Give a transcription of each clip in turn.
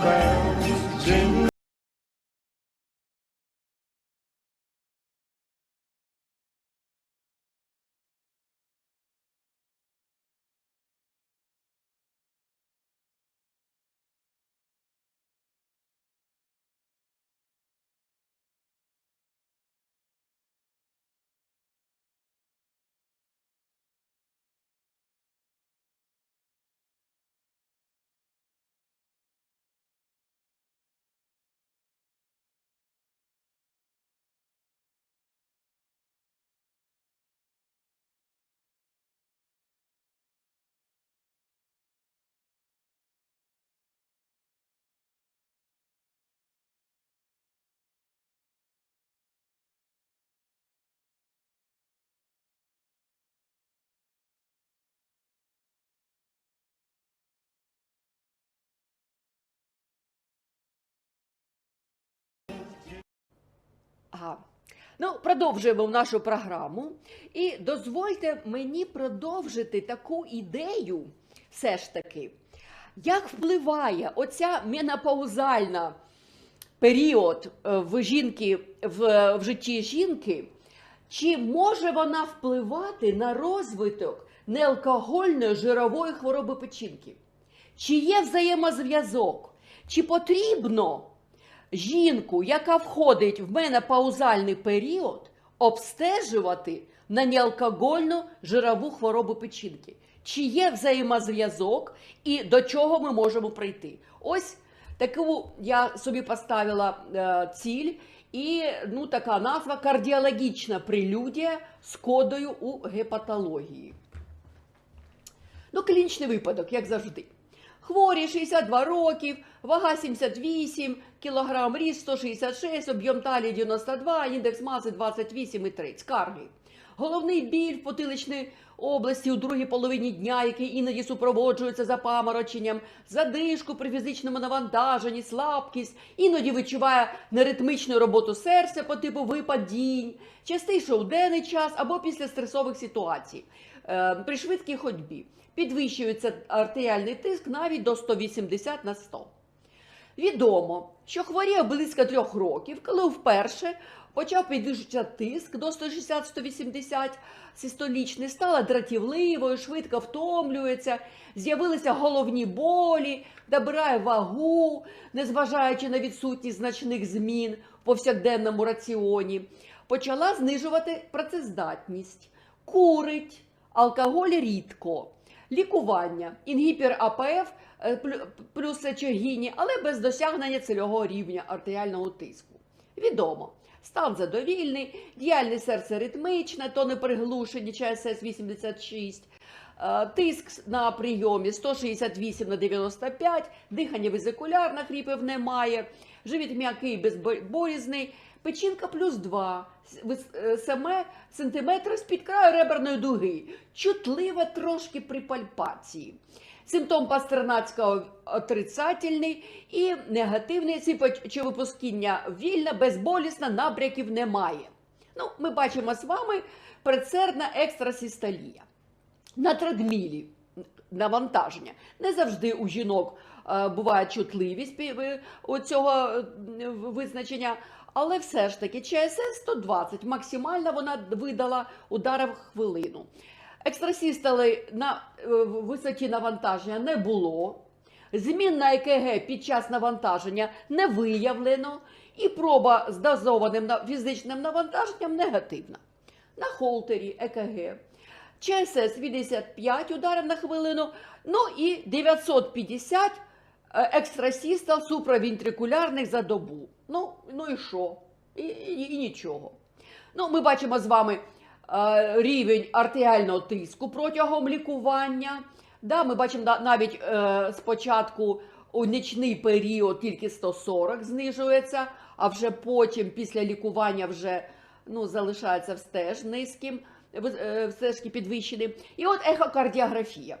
bells, jingle Ага. Ну, продовжуємо нашу програму. І дозвольте мені продовжити таку ідею, все ж таки, як впливає оця менопаузальна період е, в жінки в, в житті жінки, чи може вона впливати на розвиток неалкогольної жирової хвороби печінки? Чи є взаємозв'язок? Чи потрібно жінку, яка входить в менопаузальний період, обстежувати на неалкогольну жирову хворобу печінки? Чи є взаємозв'язок і до чого ми можемо прийти? Ось таку я собі поставила е, ціль, і ну, така назва кардіологічна прелюдія з кодою у гепатології. Ну, клінічний випадок, як завжди. Хворі 62 років, вага 78 кг, ріст 166, об'єм талії 92, індекс маси 28,3. Скарги. Головний біль в потиличній області у другій половині дня, який іноді супроводжується запамороченням, задишку при фізичному навантаженні, слабкість, іноді відчуває неритмічну роботу серця по типу випадінь, частіше у денний час або після стресових ситуацій, е, при швидкій ходьбі. Підвищується артеріальний тиск навіть до 180 на 100. Відомо, що хворіє близько трьох років, коли вперше почав підвищуватися тиск до 160-180 систолічний, стала дратівливою, швидко втомлюється, з'явилися головні болі, набирає вагу, незважаючи на відсутність значних змін в повсякденному раціоні, почала знижувати працездатність, курить, алкоголь рідко. Лікування, інгіпер АПФ плюс сечогіні, але без досягнення цільового рівня артеріального тиску. Відомо, стан задовільний, діяльність серця ритмична, то не приглушені ЧСС 86, е, тиск на прийомі 168 на 95, дихання везикулярне, хріпів немає, живіт м'який безболізний, печінка плюс 2, саме сантиметри з-під краю реберної дуги, чутлива трошки при пальпації. Симптом пастернацького отрицательний і негативний сипочовипускіння вільна, безболісна, набряків немає. Ну, ми бачимо з вами предсердна екстрасистолія. На тредмілі навантаження. Не завжди у жінок е, буває чутливість цього е, визначення, але все ж таки ЧСС 120 максимально вона видала ударів в хвилину. Екстрасістоли на е, висоті навантаження не було. Змін на ЕКГ під час навантаження не виявлено, і проба з дозованим фізичним навантаженням негативна. На холтері ЕКГ. ЧСС 85 ударів на хвилину, ну і 950 е, екстрасістол суправентрикулярних за добу. Ну, ну і що? І, і, і нічого. Ну, ми бачимо з вами рівень артеріального тиску протягом лікування. Да, ми бачимо навіть е, спочатку у нічний період тільки 140 знижується, а вже потім після лікування вже ну, залишається все ж низьким, е, все ж підвищеним. І от ехокардіографія.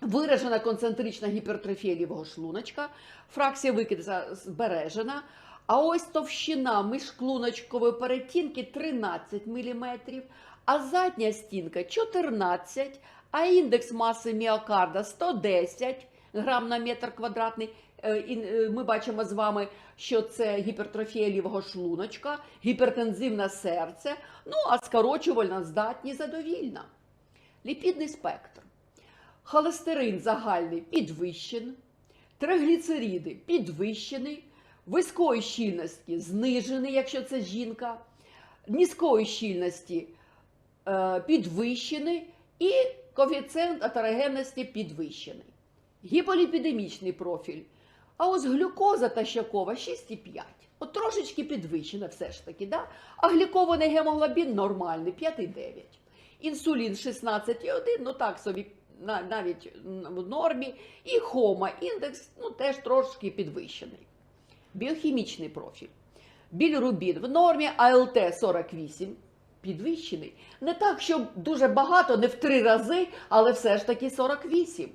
Виражена концентрична гіпертрофія лівого шлуночка, фракція викидza збережена. А ось товщина міжклуночкової перетінки 13 мм, а задня стінка 14, а індекс маси міокарда 110 грам на метр квадратний, Е, е, Ми бачимо з вами, що це гіпертрофія лівого шлуночка, гіпертензивне серце, ну а скорочувальна здатність задовільна. Ліпідний спектр. Холестерин загальний підвищений, тригліцериди підвищений, вузької щільності знижений, якщо це жінка, низької щільності підвищений і коефіцієнт атерогенності підвищений. Гіполіпідемічний профіль. А ось глюкоза та щакова 6,5. От трошечки підвищена все ж таки, да? а глікований гемоглобін нормальний 5,9. Інсулін 16,1, ну так собі навіть в нормі. І хома індекс ну, теж трошки підвищений. Біохімічний профіль. Білірубін в нормі, АЛТ 48 підвищений. Не так, щоб дуже багато, не в три рази, але все ж таки 48.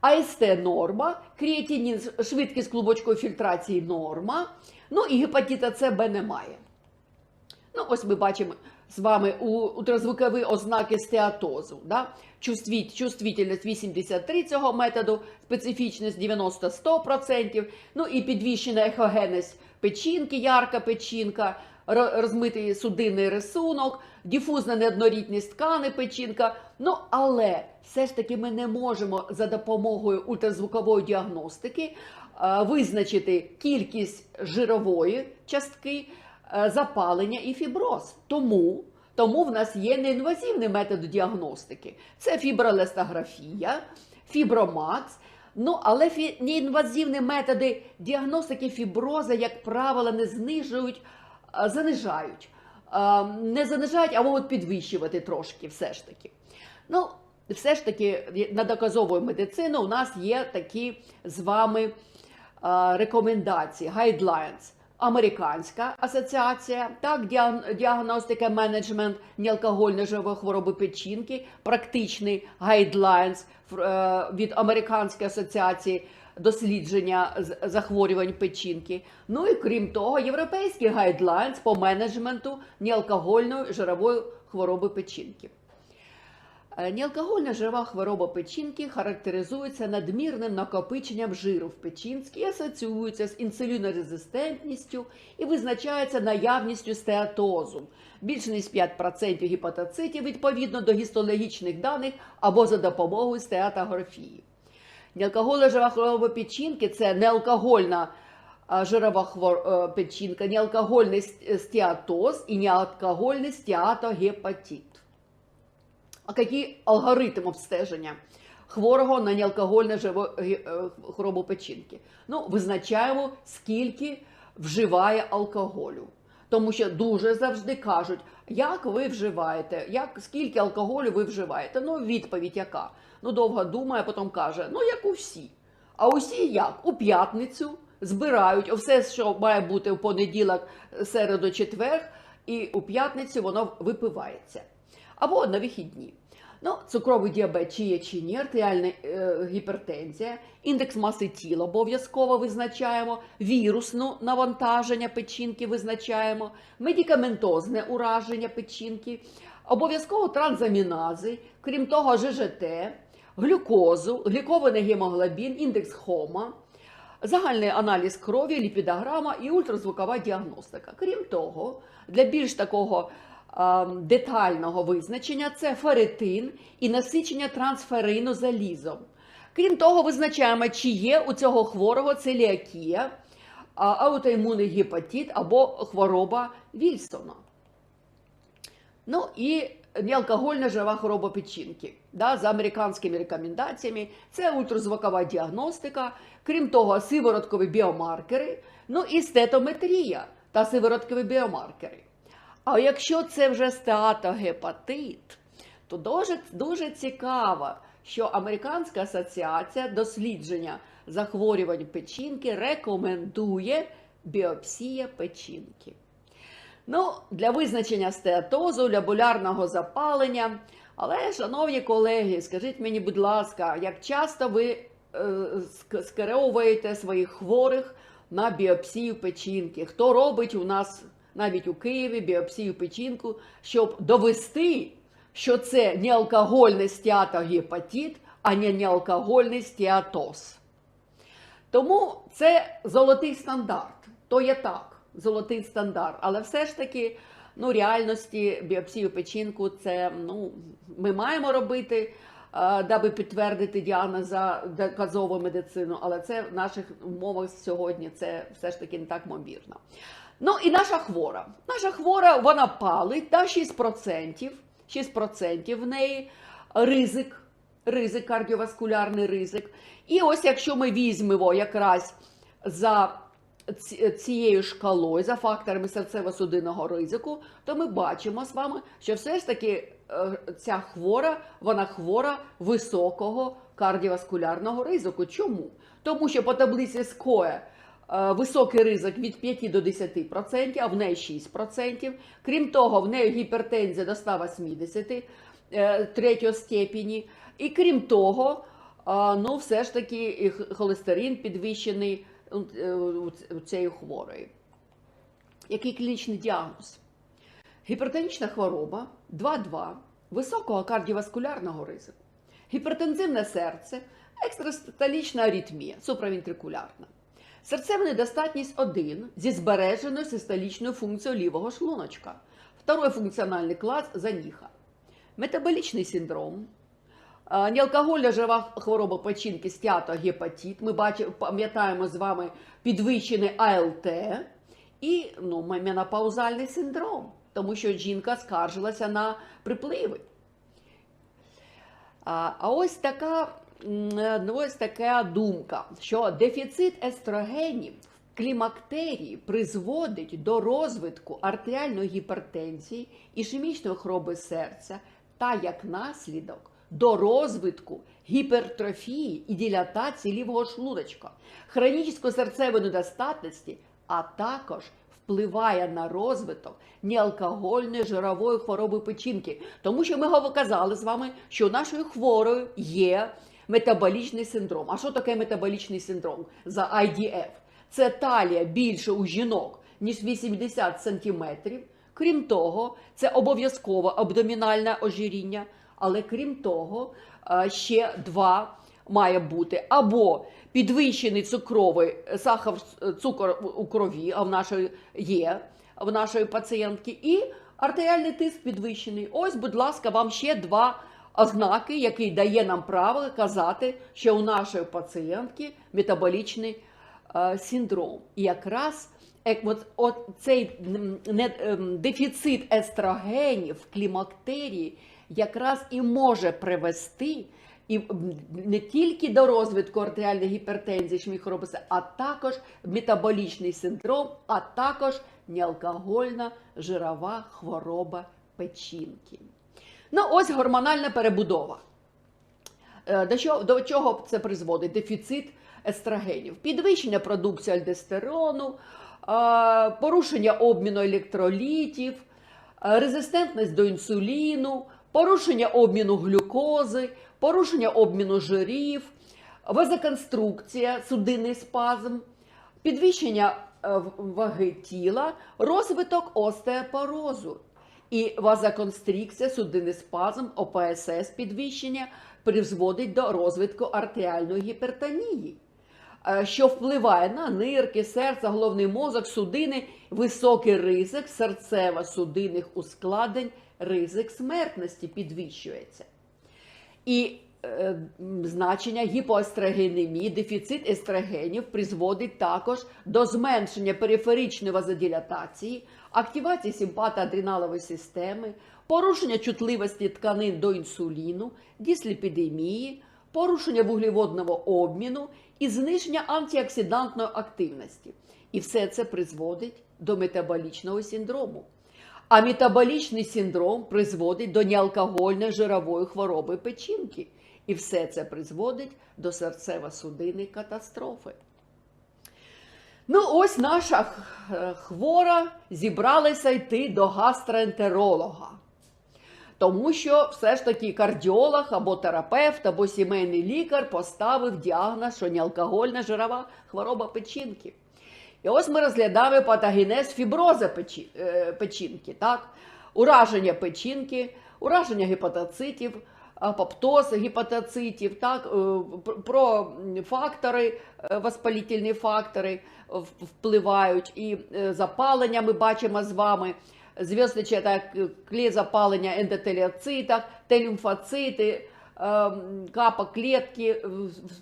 АСТ норма, креатинін, швидкість клубочкової фільтрації норма. Ну і гепатита С Б немає. Ну, ось ми бачимо з вами у ультразвукові ознаки стеатозу. Да? Чувствіт, чувствительність 83 цього методу, специфічність 90-100%, ну і підвищена ехогенність печінки, ярка печінка, розмитий судинний рисунок, дифузна неоднорідність ткани печінка. Ну, але все ж таки ми не можемо за допомогою ультразвукової діагностики визначити кількість жирової частки, запалення і фіброз. Тому, тому в нас є неінвазивний метод діагностики. Це фібролестографія, фібромакс. Ну, але фі- неінвазивні методи діагностики фіброза, як правило, не знижують, а занижають. А, Не занижають, а можуть підвищувати трошки, все ж таки. Ну, все ж таки, на доказову медицину у нас є такі з вами а, рекомендації, guidelines. Американська асоціація, так, діаг- діагностика менеджмент неалкогольної живої хвороби печінки, практичний гайдлайнс від Американської асоціації дослідження захворювань печінки. Ну і крім того, європейський гайдлайнс по менеджменту неалкогольної жирової хвороби печінки. Е, Неалкогольна жирова хвороба печінки характеризується надмірним накопиченням жиру в печінці і асоціюється з інсулінорезистентністю і визначається наявністю стеатозу. Більше ніж 5% гепатоцитів відповідно до гістологічних даних або за допомогою стеатографії. Неалкогольна жирова хвороба печінки це неалкогольна жирова хвор- е, печінка, неалкогольний стеатоз і неалкогольний стеатогепатит. Який алгоритм обстеження хворого на неалкогольну ге- е, хворобу печінки? Ну, визначаємо, скільки вживає алкоголю. Тому що дуже завжди кажуть, як ви вживаєте, як, скільки алкоголю ви вживаєте. Ну, відповідь яка? Ну, довго думає, потім каже, ну, як у всі. А усі як? У п'ятницю збирають все, що має бути в понеділок, середу, четвер, і у п'ятницю воно випивається. Або на вихідні. Ну, цукровий діабет чи є чи ні, артеріальна е, гіпертензія, індекс маси тіла обов'язково визначаємо, вірусну навантаження печінки визначаємо, медикаментозне ураження печінки, обов'язково транзамінази, крім того, ЖЖТ, глюкозу, глікований гемоглобін, індекс хома, загальний аналіз крові, ліпідограма і ультразвукова діагностика. Крім того, для більш такого детального визначення це ферритин і насичення трансферину залізом. Крім того, визначаємо, чи є у цього хворого целіакія, аутоімунний гепатит або хвороба Вільсона. Ну і неалкогольна жива хвороба печінки. Да, за американськими рекомендаціями це ультразвукова діагностика, крім того, сивороткові біомаркери, ну і стетометрія та сивороткові біомаркери. А якщо це вже стеатогепатит, то дуже, дуже цікаво, що Американська асоціація дослідження захворювань печінки рекомендує біопсія печінки. Ну, для визначення стеатозу, лябулярного запалення. Але, шановні колеги, скажіть мені, будь ласка, як часто ви е, скеровуєте своїх хворих на біопсію печінки? Хто робить у нас навіть у Києві біопсію печінку, щоб довести, що це не алкогольний стеатогепатит, а не неалкогольний стеатоз? Тому це золотий стандарт. То є так, золотий стандарт. Але все ж таки, ну, реальності біопсію печінку це ну, ми маємо робити, даби підтвердити діагноз за доказову медицину, але це в наших умовах сьогодні це все ж таки не так мобірно. Ну і наша хвора. Наша хвора вона палить да, 6%. 6% в неї ризик, ризик, кардіоваскулярний ризик. І ось якщо ми візьмемо якраз за цією шкалою, за факторами серцево-судинного ризику, то ми бачимо з вами, що все ж таки е, ця хвора, вона хвора високого кардіоваскулярного ризику. Чому? Тому що по таблиці Скоє е, високий ризик від 5 до 10%, а в неї 6%. Крім того, в неї гіпертензія до 180 е, третього степені. І крім того, ну, все ж таки холестерин підвищений е, у цієї хворої. Який клінічний діагноз? Гіпертонічна хвороба 2-2 високого кардіоваскулярного ризику, гіпертензивне серце, екстрастаталічна аритмія, суправентрикулярна, серцева недостатність 1 зі збереженою систолічною функцією лівого шлуночка, второй функціональний клас заніха, метаболічний синдром, Неалкогольна жирова хвороба печінки, стеатогепатит. Ми пам'ятаємо з вами підвищений АЛТ і ну, менопаузальний синдром, тому що жінка скаржилася на припливи. А, ось така, ось така думка, що дефіцит естрогенів в клімактерії призводить до розвитку артеріальної гіпертензії, ішемічної хвороби серця та як наслідок до розвитку гіпертрофії і дилатації лівого шлуночка, хронічної серцевої недостатності, а також впливає на розвиток неалкогольної жирової хвороби печінки. Тому що ми казали з вами, що у нашої хворої є метаболічний синдром. А що таке метаболічний синдром за IDF? Це талія більше у жінок, ніж 80 сантиметрів. Крім того, це обов'язково абдомінальне ожиріння, але крім того, е, ще два має бути або підвищений цукровий е, сахар, е, цукор у крові, а в нашої є в нашої пацієнтки, і артеріальний тиск підвищений. Ось, будь ласка, вам ще два ознаки, які дає нам право казати, що у нашої пацієнтки метаболічний е, синдром. І якраз от, от цей не, ем, дефіцит естрогенів клімактерії якраз і може привести і не тільки до розвитку артеріальної гіпертензії, ішемічної а також метаболічний синдром, а також неалкогольна жирова хвороба печінки. Ну, ось гормональна перебудова. Е, До чого, до чого це призводить? Дефіцит естрогенів, підвищення продукції альдостерону, е, порушення обміну електролітів, е, резистентність до інсуліну, порушення обміну глюкози, порушення обміну жирів, вазоконструкція, судинний спазм, підвищення ваги тіла, розвиток остеопорозу. І вазоконстрикція, судинний спазм, ОПСС підвищення призводить до розвитку артеріальної гіпертонії, е, що впливає на нирки, серце, головний мозок, судини, високий ризик серцево-судинних ускладнень, ризик смертності підвищується. І значення гіпоестрогенемії, дефіцит естрогенів призводить також до зменшення периферичної вазодилатації, активації симпатоадреналової системи, порушення чутливості тканин до інсуліну, дисліпідемії, порушення вуглеводного обміну і зниження антиоксидантної активності. І все це призводить до метаболічного синдрому. А метаболічний синдром призводить до неалкогольної жирової хвороби печінки. І все це призводить до серцево-судинної катастрофи. Ну, ось наша е, хвора зібралася йти до гастроентеролога. Тому що все ж таки кардіолог або терапевт, або сімейний лікар поставив діагноз, що неалкогольна жирова хвороба печінки. І ось ми розглядаємо патогенез фіброза е, печінки, так? ураження печінки, ураження гепатоцитів, апоптоз гепатоцитів, так, е, про фактори, е, воспалітельні фактори впливають, і е, запалення ми бачимо з вами, зв'язочне так, запалення ендотеліоцитах, Т-лімфоцити, ем, капа клітки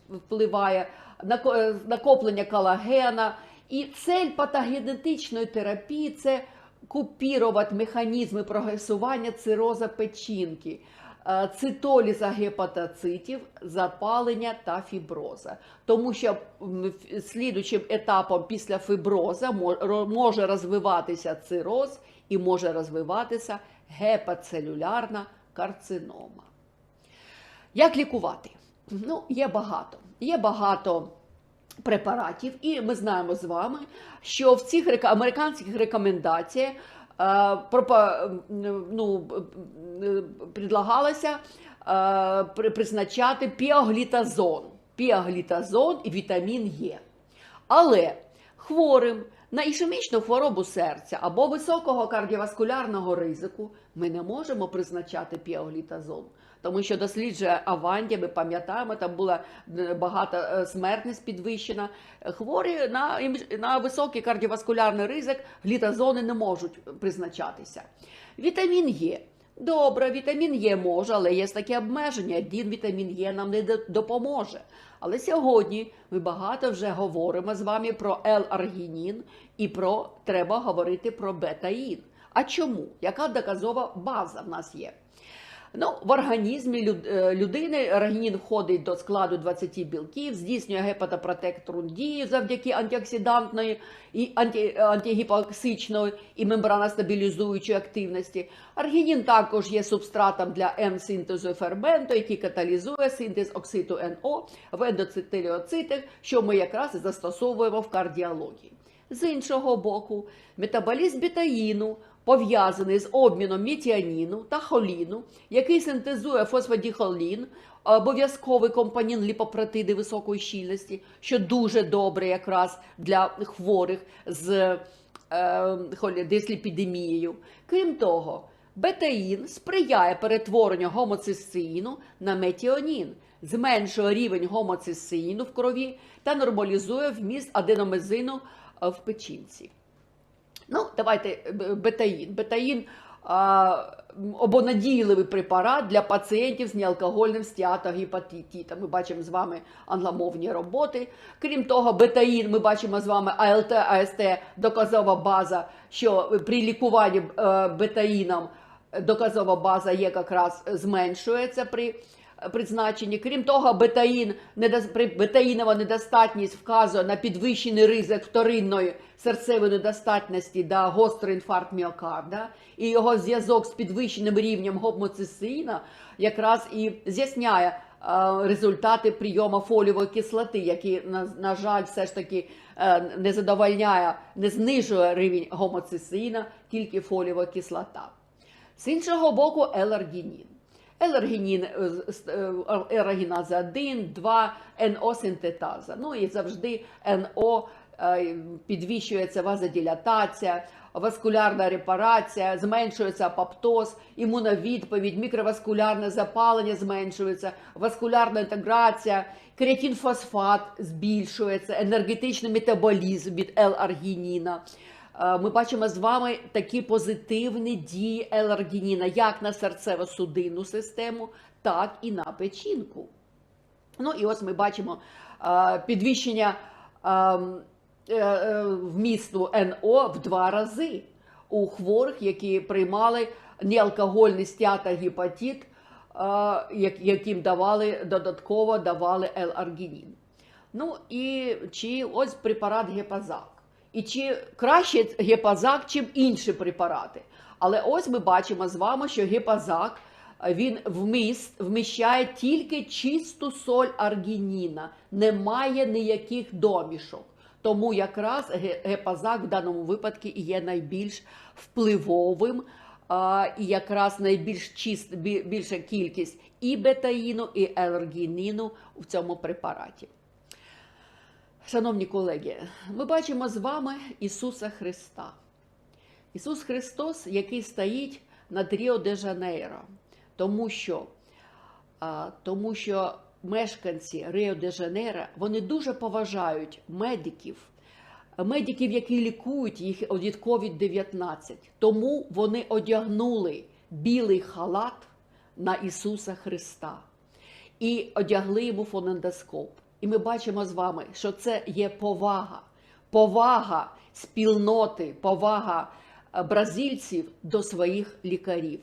впливає, е, накоплення колагена. І цель патогенетичної терапії це купірувати механізми прогресування цироза печінки, е, цитоліза гепатоцитів, запалення та фіброза. Тому що м, ф- слідуючим етапом після фіброза може розвиватися цироз і може розвиватися гепацелюлярна карцинома. Як лікувати? Ну, є багато. Є багато препаратів, і ми знаємо з вами, що в цих американських рекомендаціях е, ну, предлагалося призначати піоглітазон, піаглітазон і вітамін Е. Але хворим на ішемічну хворобу серця або високого кардіоваскулярного ризику ми не можемо призначати піоглітазон. Тому що досліджує Аванді, ми пам'ятаємо, там була е, багата е, смертність підвищена. Хворі на, на високий кардіоваскулярний ризик глітазони не можуть призначатися. Вітамін Е. Добре, вітамін Е може, але є таке обмеження. Один вітамін Е нам не допоможе. Але сьогодні ми багато вже говоримо з вами про L-аргінін і про треба говорити про бетаїн. А чому? Яка доказова база в нас є? Ну, в організмі е, людини аргінін входить до складу 20 білків, здійснює гепатопротекторну дію завдяки антиоксидантної і анті, антигіпоксичної і мембраностабілізуючої активності. Аргінін також є субстратом для М-синтезу ферменту, який каталізує синтез окситу НО в ендоцитиліоцитах, що ми якраз і застосовуємо в кардіології. З іншого боку, метаболізм бетаїну пов'язаний з обміном мітіаніну та холіну, який синтезує фосфодіхолін, обов'язковий компонент ліпопротиди високої щільності, що дуже добре якраз для хворих з е, дисліпідемією. Крім того, бетаїн сприяє перетворенню гомоцистеїну на метіонін, зменшує рівень гомоцистеїну в крові та нормалізує вміст аденомезину е, в печінці. Ну, давайте е, бетаїн. Бетаїн а, обонадійливий препарат для пацієнтів з неалкогольним стеатогепатитом. Ми бачимо з вами англомовні роботи. Крім того, бетаїн, ми бачимо з вами АЛТ, АСТ, доказова база, що при лікуванні е, бетаїном доказова база є якраз зменшується при призначенні. Крім того, бетаїн, бетаїнова недостатність вказує на підвищений ризик вторинної серцевої недостатності та гострий інфаркт міокарда, і його зв'язок з підвищеним рівнем гомоцистеїна якраз і з'ясняє е, результати прийому фолієвої кислоти, які, на, на жаль, все ж таки е, не задовольняє, не знижує рівень гомоцистеїна, тільки фолієва кислота. З іншого боку, еларгінін. Еларгінін, е, з- е, ерогіназа 1, 2, НО-синтетаза. Ну і завжди НО е, підвищується вазодилатація, васкулярна репарація, зменшується апоптоз, імуновідповідь, мікроваскулярне запалення зменшується, васкулярна інтеграція, креатинфосфат збільшується, енергетичний метаболізм від L-аргініна. Е, Ми бачимо з вами такі позитивні дії L-аргініна як на серцево-судинну систему, так і на печінку. Ну і ось ми бачимо е, підвищення ем, е, вмісту НО в два рази у хворих, які приймали неалкогольний стеатогепатит, е, яким давали додатково давали L-аргінін. Ну і чи ось препарат гепазак. І чи краще гепазак, чим інші препарати. Але ось ми бачимо з вами, що гепазак він вміст, вміщає тільки чисту соль аргініна, немає ніяких домішок. Тому якраз гепазак в даному випадку є найбільш впливовим, а, і якраз найбільш чист, більша кількість і бетаїну, і елергініну в цьому препараті. Шановні колеги, ми бачимо з вами Ісуса Христа. Ісус Христос, який стоїть над Ріо де Жанейро, тому що тому що мешканці Ріо де Жанейро вони дуже поважають медиків, медиків, які лікують їх від COVID-19. Тому вони одягнули білий халат на Ісуса Христа і одягли йому фонендоскоп. І ми бачимо з вами, що це є повага, повага спільноти, повага е, бразильців до своїх лікарів.